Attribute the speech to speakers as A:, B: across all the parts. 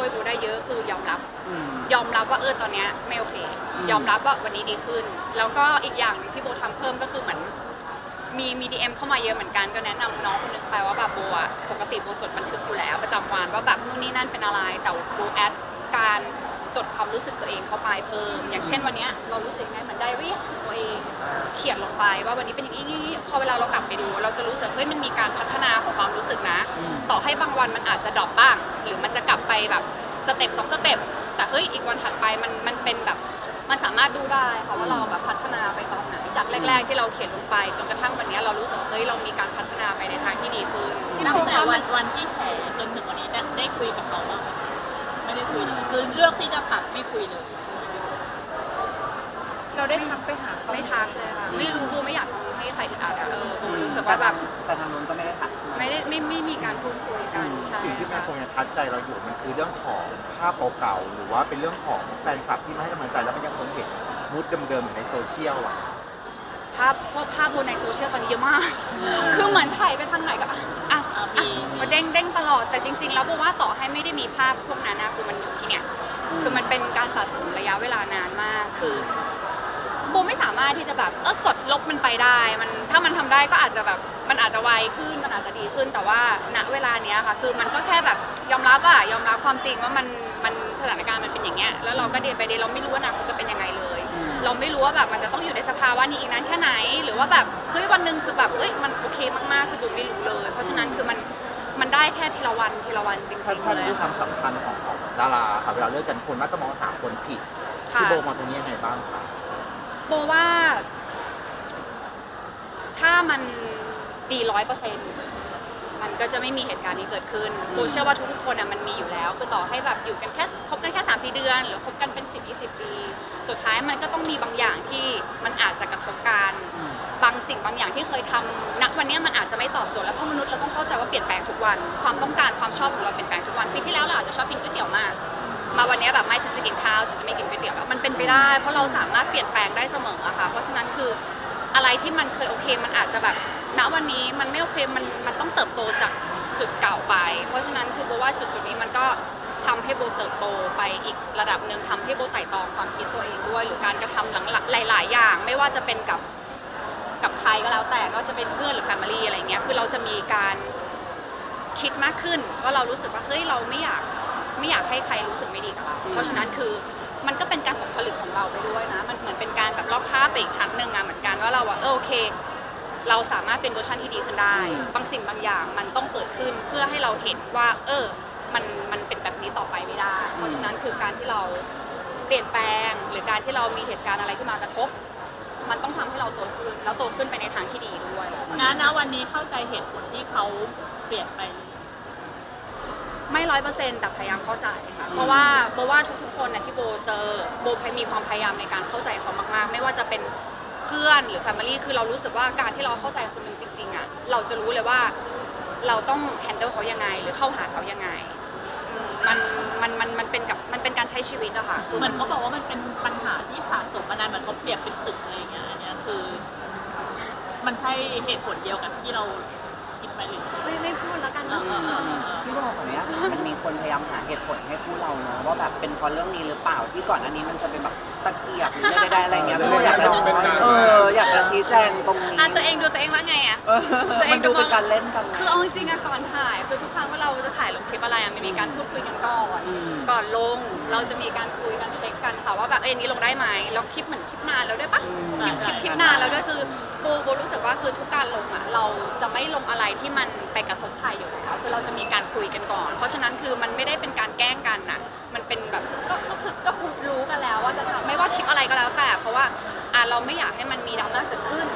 A: ช่วยโบได้เยอะคือยอมรับ
B: อืม
A: ยอมรับว่าเออตอนเนี้ยไม่โอเค
B: อืม
A: ยอมรับว่าวันนี้ดีขึ้น แล้วก็อีกอย่างหนึงที่โบทำเพิ่มก็คือเหมือนมีมีดีเอ็มเข้ามาเยอะเหมือนกันก็แนะนำน้องคนนึงไปว่าแบบโบอะปกติโบจดบันทึกอยู่แล้ว ประจำวันว่าแบบนู่นนี่นั่นเป็นอะไรแต่โบแอดการ จดความรู้สึกตัวเองเข้าไปเพิ่ม อย่างเช่นวันเนี้ยเรารู้สึกยังไงเหมือนไดอารี่ของตัวเอง เขียนลงไปว่าวันนี้เป็นอย่างนี้นี่พอเวลาเรากลับไปดู เราจะรู้สึกเฮ้ยมันมีการพัฒนาของความรู้สึกนะ
B: อืม
A: ต่อให้บางวันมันอาจจะดรอปบ้าง หรือมันจะกลับไปแบบสเต็ปสองสเต็ปแต่เฮ้ยอีกวันถัดไปมันมันเป็นแบบมันสามารถดูได้ค่ะว่าเราแบบพัฒนาไปตอนไหนจากแรก ๆ ที่เราเขียนลงไปจนกระทั่งวันนี้เรารู้สึกเฮ้ยเรามีการพัฒนาไปในทางที่ดีขึ้น
C: ตั้งแต่วันวันที่แฉจนถึงวันนี้ได้ได้คุยกับเขาบ้างไหม ไม่ได้คุยเลยคือเลือกที่จะปัดไม่คุยเลย
A: เราได้ทักไปหาไม่ทักเลยค่ะไม่รู้ไม่อยากทำให้ใครอึดอัดอะเออ
B: อืม
A: รู้สึก
B: แต่
A: ว่าแบ
B: ทาง
A: บ
B: แต่ทางนู้นก็ไม่ได้ถัก
A: ไม่ได้ไม่ไม่มีการพูดคุยกันใช่
D: สิ่งที่มัน
A: ค่ะ
D: คงยังทัดใจเราอยู่มันคือเรื่องของภาพเก่าๆหรือว่าเป็นเรื่องของแฟนคลับที่มาให้กำลังใจแล้วมันยังคงเห็นมูดเดิมๆอยู่ในโซเชียลอะ
A: ภาพพวกภาพบนในโซเชียลตอนนี้เยอะมาก คือเหมือนถ่ายไปทางไหนก็อะอะ
C: อะ
A: อะ
C: มี
A: มาเด้งเด้งตลอดแต่จริง ๆ แล้วบอกว่าต่อให้ไม่ได้มีภาพพวกนั้นนะคือมันอยู่ที่เนี่ยคือมันเป็นการสะสมระยะเวลานานมากคือโบไม่สามารถที่จะแบบเออกดลบมันไปได้ มันถ้ามันทำได้ก็อาจจะแบบมันอาจจะไวขึ้นมันอาจจะดีขึ้นแต่ว่าณเวลาเนี้ยค่ะ คือมันก็แค่แบบยอมรับอะยอมรับความจริงว่ามันมันสถานการณ์มันเป็นอย่างเงี้ยแล้วเราก็เดีนไปเดนเราไม่รู้ว่าอนาคตจะเป็นยังไงเลย
B: อืม
A: เราไม่รู้ว่าแบบมันจะต้องอยู่ในสภาวะนี้อีกนานแค่ไหน หรือว่าแบบเฮ้ยวันหนึ่งคือแบบเฮ้ยมันโอเคมากๆคือโบไม่รู้เลย เพราะฉะนั้นคือมันมันได้แค่ทีละวันทีละวันจริง
D: ถ้า
A: ๆ
D: ถ้า
A: เลย
D: ดูความสำคัญของของดาราค่ะเวลาเลิกกันคนน่าจะมองหาคนผิด
A: ค่ะ
D: พี่โบมองตรงนี้ยังไงบ้างคะ
A: โบว่า ถ้ามันดีร้อยเปอร์เซ็นต์ มันก็จะไม่มีเหตุการณ์นี้เกิดขึ้นโบเชื่อว่าทุกๆคนอะมันมีอยู่แล้ว คือต่อให้แบบอยู่กันแค่คบกันแค่สามสี่เดือน หรือคบกันเป็นสิบยี่สิบปี สุดท้ายมันก็ต้องมีบางอย่างที่มันอาจจะกระทบกัน
B: อืม
A: บางสิ่งบางอย่างที่เคยทำณวันนี้มันอาจจะไม่ตอบโจทย์แล้วเพราะมนุษย์เราต้องเข้าใจว่าเปลี่ยนแปลงทุกวัน ความต้องการความชอบของเราเปลี่ยนแปลงทุกวันปีที่แล้วเราอาจจะชอบกินก๋วยเตี๋ยวมาก มาวันนี้แบบไม่ฉันจะกินข้าวฉันจะไม่กินก๋วยเตี๋ยวแล้วมันเป็นไปได้ เพราะเราสามารถเปลี่ยนแปลงได้เสมออะค่ะเพราะฉะนั้นคือ อะไรที่มันเคยโอเคมันอาจจะแบบณวันนี้มันไม่โอเคมันมันต้องเติบโตจากจุดเก่าไป เพราะฉะนั้นคือโบว่าจุดจุดนี้มันก็ทำให้โบเติบโตไปอีกระดับหนึ่งทำให้โบไต่ตองความคิดตัวเองด้วย หรือการกระทำหลังหลาย ๆ อย่าง ไม่ว่าจะเป็นกับกับใครก็แล้วแต่ก็จะเป็นเพื่อนหรือแฟมิลี่อะไรเงี้ยคือเราจะมีการคิดมากขึ้นว่าเรารู้สึกว่าเฮ้ยเราไม่อยากไม่อยากให้ใครรู้สึกไม่ดีกับเราเพราะฉะนั้นคือ มันก็เป็นการตกผลึกของเราไปด้วยนะ มันเหมือนเป็นการแบบลอกค่าบไปอีกชั้นหนึ่งอะเหมือนกันว่าเราอะเออโอเค เราสามารถเป็นเวอร์ชันที่ดีขึ้นได้ บางสิ่งบางอย่างมันต้องเกิดขึ้นเพื่อให้เราเห็นว่า เออ มันมันเป็นแบบนี้ต่อไปไม่ได้ เพราะฉะนั้นคือการที่เราเปลี่ยนแปลง หรือการที่เรามีเหตุการณ์อะไรที่มากระทบ มันต้องทำให้เราโตขึ้นแล้วโตขึ้นไปในทางที่ดีด้วย
C: งานนะวันนี้เข้าใจเหตุผลที่เขาเปลี่ยนไป
A: ไม่ร้อยเปอร์เซ็นต์แต่พยายามเข้าใจค่ะ เพราะว่าโบว่าทุกๆคนน่ะที่โบเจอโบพยมีความพยายามในการเข้าใจเขามากๆ ไม่ว่าจะเป็นเพื่อนหรือแฟมิลี่คือเรารู้สึกว่าการที่เราเข้าใจคนหนึ่งจริงๆอะเราจะรู้เลยว่าเราต้องแฮนเดิลเขายังไง หรือเข้าหาเขายังไงอืมมันมันมันมันเป็นกับมันเป็นการใช้ชีวิตอะค่ะ
C: เหมือนเขาบอกว่ามันเป็นปัญหาที่สะสมมานานเหมือนเขาเปรียบเป็นตึกอะไรอย่างเงี้ยอันเนี้ยคือ มันใช่เหตุผลเดียวกับที่เราคิด ไปหรือ
A: ไม่ไม่พูดแล้วกัน
C: เออเออเออเออ
B: พี่บอกก่อนเนี้ยมันมีคนพยายามหาเหตุผลให้คู่เราเนาะว่าแบบเป็นเพราะเรื่องนี้หรือเปล่าที่ก่อนอันนี้มันจะเป็นแบบตะเกียบหรือใดๆอะไรเงี้ยพี่โบอยากจะเอออยากจะชี้แจงตรงนี้
A: อะตัวเองดูตัวเองว่าไงอะ
B: เออมันดูเป็นการเล่นกันนะ
A: คือเอาจริงๆอะก่อนถ่ายคือทุกครั้งว่าเราจะถ่ายลงคลิปอะไรอะมันมีการพูดคุยกันก่อน
B: อืม
A: ก่อนลงเราจะมีการคุยกันเช็คกันค่ะว่าแบบเอ้ยอันนี้ลงได้ไหมแล้วคลิปเหมือนคลิป นานแล้วด้วยปะ
B: อืม
A: คลิปคลิปคลิปนานแล้วด้วยคือโบโบรู้สึกว่าคือทุกการลงอะเราจะไม่ลงอะไรที่มันไปกระทบใครอยู่แล้วคือเราจะมีการคุยกันก่อน เพราะฉะนั้นคือมันไม่ได้เป็นการแกล้งกันน่ะ มันเป็นแบบก็ก็คือก็คือรู้กันแล้วว่าจะทำไม่ว่าคลิปอะไรก็แล้วแต่ เพราะว่าอะเราไม่อยากให้มันมีดราม่าเกิดขึ้น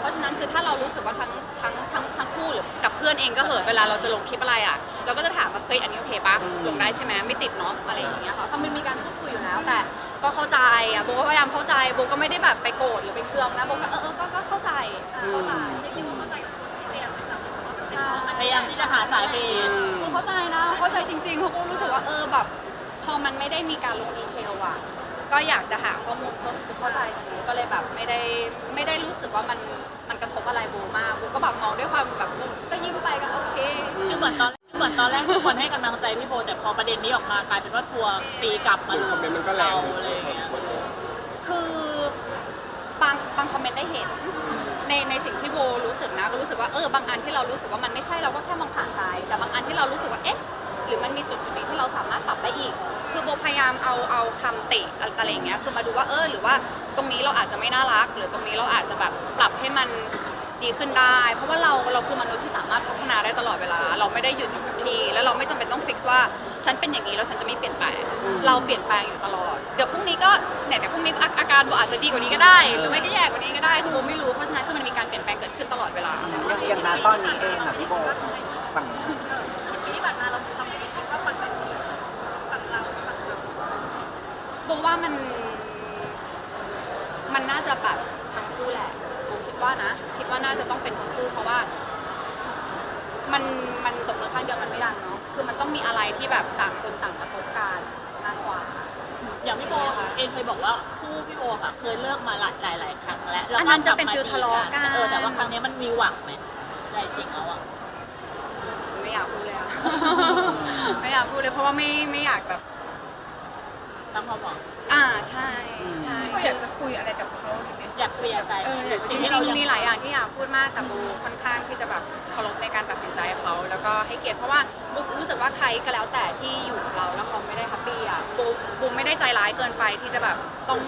A: เพราะฉะนั้นคือถ้าเรารู้สึกว่าทั้งทั้งทั้งทั้งคู่หรือกับเพื่อนเองก็เหอะเวลาเราจะลงคลิปอะไรอะเราก็จะถามว่าเฮ้ยอันนี้โอเคปะ
B: อืม
A: ลงได้ใช่ไหมไม่ติดเนาะอะไรอย่างเงี้ยค่ะถ้ามันมีการพูดคุยอยู่แล้วแต่ ก็เข้าใจอะโบก็พยายามเข้าใจโบก็ไม่ได้แบบไปโกรธหรือไปเคืองนะโบก็เออเออก็ก็เข้าใจเข้าใจใช่
C: พยายามที่จะหาสาเหตุ
A: โบเข้าใจนะเข้าใจจริงๆเพราะโบรู้สึกว่าเออแบบ พอมันไม่ได้มีการลงดีเทลอะ ก็อยากจะหาข้อมูลเพิ่มคือเข้าใจตรงนี้ก็เลยแบบไม่ได้ไม่ได้รู้สึกว่ามันมันกระทบอะไรโบมากโบก็แบบมองด้วยความแบบก็ยิ้มไปก็โอเค
C: คือเหมือนตอนเหมือนตอนแรกที่คนให้กำลังใจพี่โบแต่พอประเด็นนี้ออกมากลายเป็นว่าทัวร์ตีกลับมาล
E: คอมเมนต์มันก็แรง
C: เราอะไรอย่างเงี้ย
A: คือบางบางคอมเมนต์ ได้เห็น ในในสิ่งที่โบรู้สึกนะก็รู้สึกว่าเออบางอันที่เรารู้สึกว่ามันไม่ใช่เราก็แค่มองผ่านไปแต่บางอันที่เรารู้สึกว่าเอ๊ะหรือมันมีจุดจุดนี้ที่เราสามารถปรับได้อีก คือโบพยายามเอาเอาคำติอะไรอย่างเงี้ยคือมาดูว่าเออหรือว่าตรงนี้เราอาจจะไม่น่ารัก หรือตรงนี้เราอาจจะแบบปรับให้มัน ดีขึ้นได้ เพราะว่าเราเราคือมนุษย์ที่สามารถพัฒนาได้ตลอดเวลา เราไม่ได้หยุดอยู่กับที่ แล้วเราไม่จำเป็นต้องฟิกว่า ฉันเป็นอย่างนี้แล้วฉันจะไม่เปลี่ยนแปลง
B: อืม
A: เราเปลี่ยนแปลงอยู่ตลอด เดี๋ยวพรุ่งนี้ก็เนี่ยเดี๋ยวพรุ่งนี้อาอาการโบอาจจะดีกว่านี้ก็ได้ หรือไม่ก็แย่กว่านี้ก็ได้คือโบไม่รู้ เพราะฉะนั้นคือมันมีการเปลี่ยนแปลงเกิดขึ้นตลอดเวลา
B: อย่างอย่างนั้นตอนนี้เองอะพี่โบฝั่ง
A: โบว่ามัน มันน่าจะแบบ ที่แบบต่างคนต่างกระทบกันมากกว่า
C: อย่างพี่โบเองเคยบอกว่าคู่พี่โบค่ะเคยเลิกมาหลายหลายหลายครั้งแล้วแล้ว
A: อัน
C: ก็
A: นั้น
C: ก
A: จะ
C: ลับ
A: เป็น
C: มา
A: ฟิล
C: ดี
A: ทะเลาะกัน
C: เออแต่ว่าครั้งนี้มันมีหวังไหมใจจริงแล้วอะ
A: ไม่อยากพูดเลยอะไม่อยากพูดเลยเพราะว่าไม่ไม่อยากแบบ
C: ตั้งความหวัง
A: อ่าใช่ใช่
F: อยากจะคุยอะไรกับเขาหรือไง
C: อยากเคลียร์ใจ
F: เอออยาก
A: จ
C: สิ่
A: ริ
C: ง
A: ง
C: ที่เรา
A: ๆ
C: ยัง
A: มีหลายอย่างที่อยากพูดมากแต่บูค่อนข้างที่จะแบบเคารพในการตัดสินใจเขาแล้วก็ให้เกียรติเพราะว่าบูรู้สึกว่าใครก็แล้วแต่ที่อยู่กับเราแล้วเขาไม่ได้แฮปปี้อะบูบูไม่ได้ใจร้ายเกินไปที่จะแบบต้อง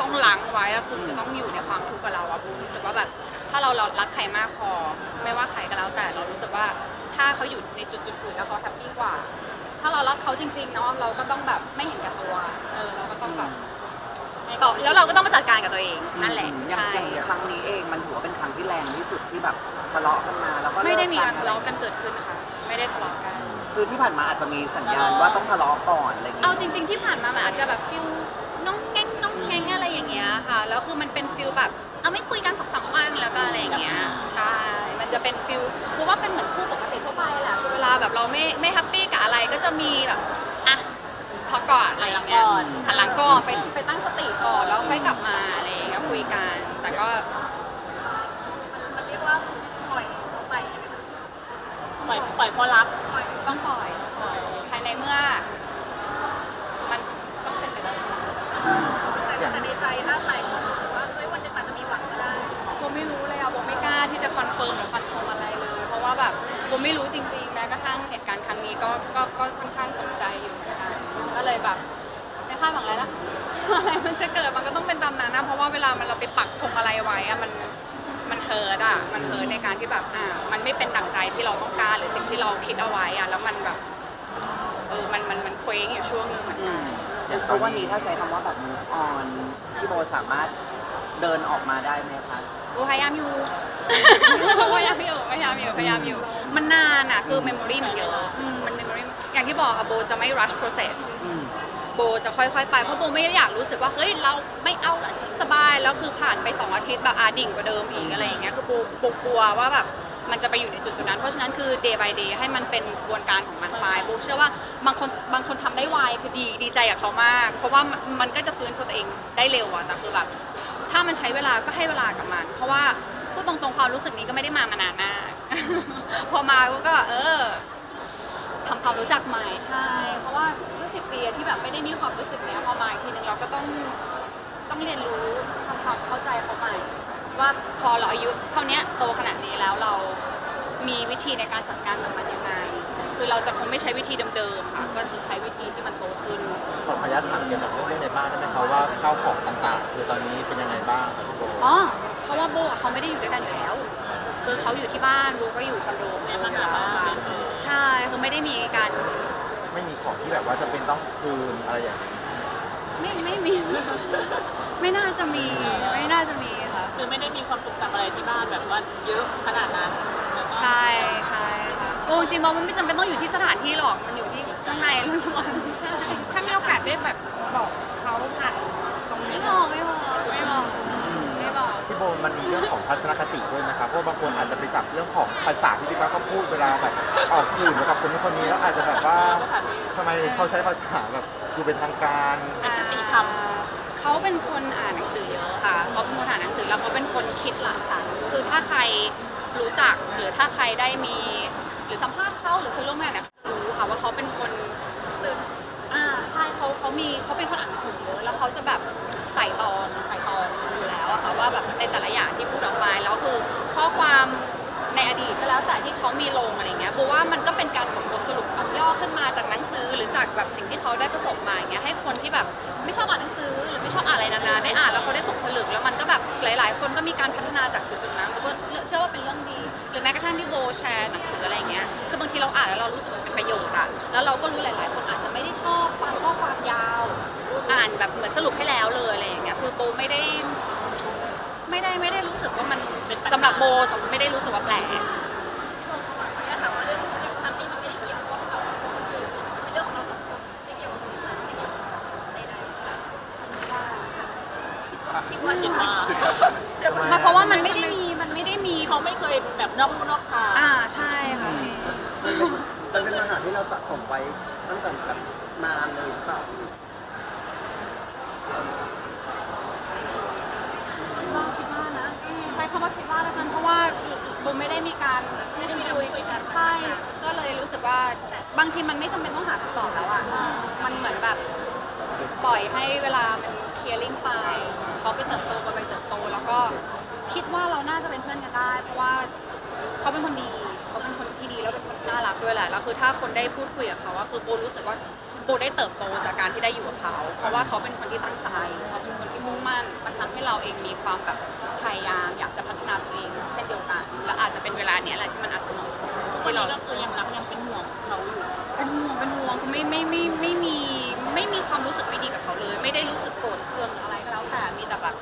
A: ต้องล้างไว้อะคือจะต้องอยู่ในความทุกข์กับเราอะบูรู้สึกว่าแบบถ้าเราเรารักใครมากพอ ไม่ว่าใครก็แล้วแต่เรารู้สึกว่าถ้าเขาอยู่ในจุดจุดๆอื่นแล้วเขาแฮปปี้กว่า ถ้าเรารักเขาจริงๆเนาะเราก็ต้องแบบไม่เห็นแก่ตัวเออเราก็ต้องแบบต่อแล้วเราก็ต้องมาจัดการกับตัวเองนั่นแหละ
B: อย่าง
A: ใช่
B: อย่างครั้งนี้เองมันถือว่าเป็นครั้งที่แรงที่สุดที่แบบทะเลาะกันมาแล้วก็เลิ
A: ไม่ได้มี
B: กั
A: การทะเลาะกันเกิดขึ้นนะคะไม่ได้ทะเลาะกัน
B: คือที่ผ่านมาอาจจะมีสัญญาณว่าต้องทะเลาะก่อนอะไรอย่างเงี้
A: เอา
B: ย
A: จริง ๆที่ผ่านมามันอาจจะแบบฟิลน้องแง้งน้องแง้งอะไรอย่างเงี้ยค่ะแล้วคือมันเป็นฟิลแบบเอาไม่คุยกันสักสองวันแล้วก็อะไรอย่างเงี้ยใช่ มันจะเป็นฟิลเพราะว่าเป็นเหมือนคู่ปกติทั่วไปแหละคือเวลาแบบเราไม่ไม่แฮปปี้ กับอะไรก็จะมีแบบอะพอก่อนอะไรอย่างเงี้ยหันหลังก่อนไปไปตั้งสติก่อนแล้วค่อยกลับมาอะไรอย่างเงี้ยคุยกัน แต่ก็
C: ปล่อยปล่อยเพราะรัก
A: ต้องปล่อยปล่อยภายในเมื่อ มันต้องเป็นไปได้
D: อย่าง
A: โบไม่รู้เลยอะโบไม่กล้าที่จะคอนเฟิร์มหรือฟันธงอะไรเลย เพราะว่าแบบโบไม่รู้จริงๆแม้ กระทั่งเหตุการณ์ครั้งนี้ก็ก็ก็ค่อนข้างตกใจอยู่เหมือนกันก็เลยแบบไม่คาดหวังอะไรละ อะไรมันจะเกิดมันก็ต้องเป็นตามนั้นนะเพราะว่าเวลามันเราไปปักธงอะไรไว้อะมันมันเฮิร์ตอะมันเฮิร์ตในการที่แบบอ่ามันไม่เป็นดั่งใจที่เราต้องการหรือสิ่งที่เราคิดเอาไว้อะแล้วมันแบบเออมันมันมันเคว้งอยู่ช่วงนึงเหมือน
B: อื
A: กัน
B: มอย่างตัววันนี้ถ้าใช้คำว่าแบบ move on พี่โบสามารถเดินออกมาได้ไหมคะ
A: กูพยายามอยู่ พยายามอยู่พยายามอยู่พยายามอยู่ มันนานอะคือเมมโมรีมันเยอะอืมมันเมมโมรีอย่างที่บอกค่ะโบจะไม่ rush process
B: อืม
A: โบจะค่อยๆไปเพราะโบไม่ได้อยากรู้สึกว่าเฮ้ยเราไม่เอาละสบายแล้วคือผ่านไปสองอาทิตย์แบบอาดิ่งกว่าเดิมอีกอะไรอย่างเงี้ยคือโบโบกลัวว่าแบบมันจะไปอยู่ในจุดจุดๆนั้น เพราะฉะนั้นคือ day by day ให้มันเป็นกระบวนการของมันไปโบเชื่อว่าบางคนบางคนทำได้ไวคือดีดีใจกับเขามาก เพราะว่ามันมันก็จะฟื้นตัวเองได้เร็วอะแต่คือแบบถ้ามันใช้เวลาก็ให้เวลากับมัน เพราะว่า พูดตรงๆความรู้สึกนี้ก็ไม่ได้มามานานมาก พอมาก็ เออทำความรู้จักใหม่ใช่ เพราะว่ารู้สิบปีที่แบบไม่ได้มีความรู้สึกเนี้ยพอมาอีกทีนึงเราก็ต้องต้องเรียนรู้ทำความเข้าใจเขาใหม่ ว่าพอเราอายุเท่านี้โตขนาดนี้แล้วเรามีวิธีในการจัดการกับมันยังไง คือเราจะคงไม่ใช้วิธีเดิมๆค่ะก็คือใช้วิธีที่มันโตขึ้น
D: ขออนุญาตถามเกี่ยวกับเรื่องในบ้านได้ไหมคะว่าข้าวของต่างๆ คือตอนนี้เป็นยังไงบ้างครับพี่โบ
A: อ๋อเพราะว่าโบอะเขาไม่ได้อยู่ด้วยกันอยู่แล้ว คือเขาอยู่ที่บ้านโบก็อยู่คอนโด
C: แม่มาหาบ้านเฉย
A: ใช่คือไม่ได้มีการ
D: ไม่มีของที่แบบว่าจะเป็นต้องคืนอะไรอย่างนี้
A: ไม่ไม่มี ไม่น่าจะมีไม่น่าจะมีค่ะ
C: คือไม่ได้มีความทรงจำอะไรที่บ้านแบบว่าเยอะขนาดนั้นแล้วก็
A: ใช่ใช่ค่ะ โบจริงๆมันไม่จำเป็นต้องอยู่ที่สถานที่หรอก มันอยู่ที่ข้างในล้วนๆใช่
F: ถ้ามีโอกาสได้แบบบอกเขาผ่านตรง
A: ไม่
F: นี้
A: บอกไม่บอกไม่บอกไม่บอก
D: พี่โบมันมีเรื่องของทัศนคติด้วยนะครับเพราะบางคนอาจจะไปจับเรื่องของภาษาที่พี่ก้าวเขาพูดเวลาแบบออกสื่อกับคนนู้นคนนี้แล้วอาจจะแบบว่า
C: ภาษาที่
D: ทำไมเขาใช้ภาษาแบบดูเป็นทางการ
C: เป็นคติค
A: เขาเป็นคนอ่านหนังสือเยอะค่ะเขาเป็นคนอ่านหนังสือแล้วเขาเป็นคนคิดหลังฉันคือถ้าใครรู้จักหรือถ้าใครได้มีห รือสัมภาษณ์เขาหรือคือร่วมงานเนี่ยรู้ค่ะว่าเขาเป็นคนอ่าใช่เขาเขามีเขาเป็นคนอ่านหนังสือเยอะแล้วเขาจะแบบใส่ตอนใส่ตอนอยู่แล้วอะค่ะว่าแบบในแต่ละอย่างที่พูดออกไปแล้วคือข้อความในอดีตก็แล้วแต่ที่เขามีลงอะไรเงี้ยบอกว่ามันก็เป็นการบทสรุปอันย่อขึ้นมาจากหนังสือหรือจากแบบสิ่งที่เขาได้ประสบมาอย่างเงี้ยให้คนที่แบบไม่ชอบอ่านหนังสือหรือไม่ชอบอ่านอะไรนานๆได้อ่านแล้วเขาได้ตกผลึกแล้วมันก็แบบหลาย ๆ คนก็มีการพัฒนาจากจุดๆนั้นก็เชื่อว่าเป็นเรื่องดี หรือแม้กระทั่งที่โบแชร์หนังสือ ทีเราอ่านแล้วเรารู้สึกมันเป็นประโยชน์อะแล้วเราก็รู้หลาย ๆ คนอาจจะไม่ได้ชอบฟังข้อความยาว อ่านแบบเหมือนสรุปให้แล้วเลยอะไรอย่างเงี้ยคือโบไม่ได้ ไม่ได้ไม่ได้รู้สึกว่ามัน
C: เป็นปัญหา
A: สำหรับโบไม่ได้รู้สึกว่าแปลก
C: คิดว่าคิดว่า
A: มาเพราะว่ามันไม่ได้มีมันไม่ได้มี
C: เขาไม่เคยแบบนอกลู่นอกทาง
A: อ่าใช่ค่ะ
E: มันเป็นมันเป็นปัญหาที่เราสะสมไว้ตั้งแต่แบบนานเลยหรือเปล่า
A: คิดว่าคิดว่านะใช้คำว่าคิดว่าแล้วกันเพราะว่าโบ ไม่ได้มีการพูดคุยกันใช่ก็เลยรู้สึกว่าบางทีมันไม่จำเป็นต้องหาคำตอบแล้วอะมันเหมือนแบบปล่อยให้เวลามันเคลียร์ลิงไปเขาไปเติบโตไปเติบโต แล้วก็คิดว่าเราน่าจะเป็นเพื่อนกันได้ เพราะว่าเขาเป็นคนดีเขาเป็นคนที่ดีแล้วเป็นคนน่ารักด้วยแหละแล้วคือถ้าคนได้พูดคุยกับเขาอะคือโบรู้สึกว่า โบได้เติบโตจากการที่ได้อยู่กับเขา เพราะว่าเขาเป็นคนที่ตั้งใจเขาเป็นคนที่มุ่งมั่น มันทำให้เราเองมีความแบบพยายามอยากจะพัฒนาตัวเอง เช่นเดียวกัน และอาจจะเป็นเวลาเนี้ยแหละที่มันอาจจะเหมาะสม
C: วัน
A: ที่เรา
C: นี้ก็คือยังรักยังเป็นห่วงเขาอยู่
A: เป็นห่วงเป็นห่วงคือไม่ไม่ไม่ไม่มีไม่มีความรู้สึกไม่ดีกับเขาเลย ไม่ได้รู้สึกโกรธเคืองอะไรก็แล้วแต่ มีแต่แบบ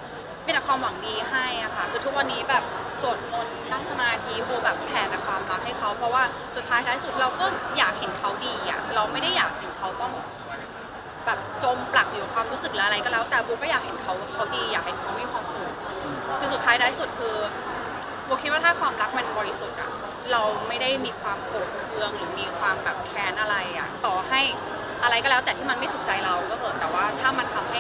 A: มีแต่ความหวังดีให้อะค่ะ คือทุกวันนี้แบบ สวดมนต์นั่งสมาธิโบแบบแผ่แต่ความรักให้เขาเพราะว่าสุดท้ายท้ายสุดเราก็อยากเห็นเขาดีอะเราไม่ได้อยากเห็นเขาต้องแบบจมปลักอยู่ความรู้สึกหรืออะไรก็แล้ว แต่โบก็อยากเห็นเขาเขาดีอยากเห็นเขามีความสุขคือสุดท้ายท้ายสุดคือโบคิดว่าถ้าความรักมันบริสุทธิ์อะเราไม่ได้มีความโกรธเคืองหรือมีความแบบแค้นอะไรอะต่อให้อะไรก็แล้วแต่ที่มันไม่ถูกใจเราก็เถอะแต่ว่าถ้ามันทำให้